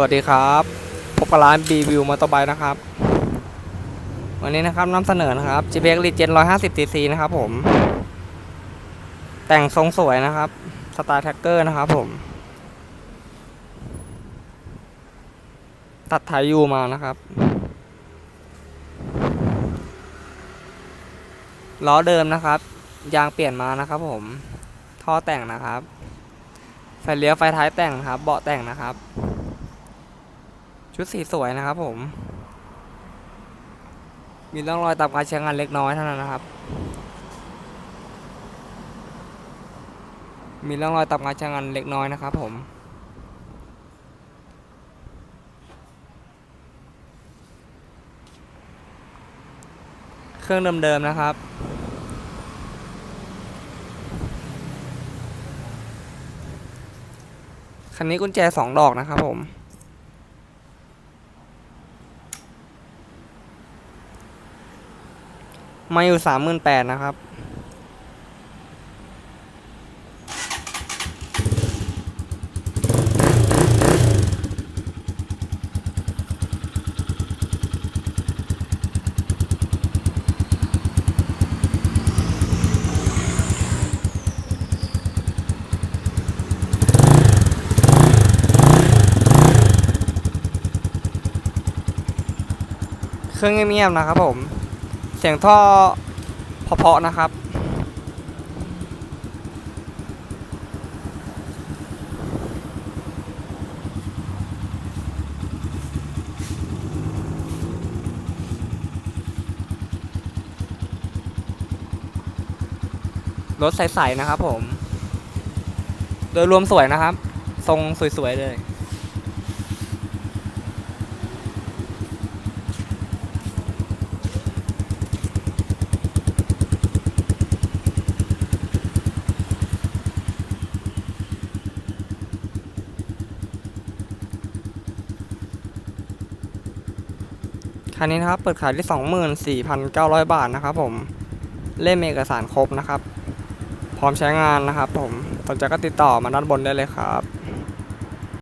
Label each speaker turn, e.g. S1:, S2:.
S1: สวัสดีครับพบกับร้าน B View Motorbike นะครับ วันนี้นะครับนำเสนอนะครับ GPX Legend 150 cc นะครับผม แต่งทรงสวยนะครับ สไตล์แท็กเกอร์นะครับผม ตัดไทยยูมานะครับ ล้อเดิมนะครับ ยางเปลี่ยนมานะครับผม ท่อแต่งนะครับไฟเลี้ยวไฟท้ายแต่งนะครับ เบาะแต่งนะครับ ชุดสีสวยนะครับผม มีร่องรอยตามการใช้งานเล็กน้อยเท่านั้นนะครับ มีร่องรอยตามการใช้งานเล็กน้อยนะครับผมเครื่องเดิมๆนะครับ คันนี้กุญแจสองดอกนะครับผม มาอยู่สามหมื่นแปดนะครับ เครื่องเงียบๆนะครับผม เสียงท่อเพาะๆนะครับ รถใสๆนะครับผม โดยรวมสวยนะครับ ทรงสวยๆเลย คันนี้นะครับเปิดขายที่ 24,900 บาทนะครับผมเล่มเอกสารครบนะครับ พร้อมใช้งานนะครับผมสนใจก็ติดต่อมาด้านบนได้เลยครับ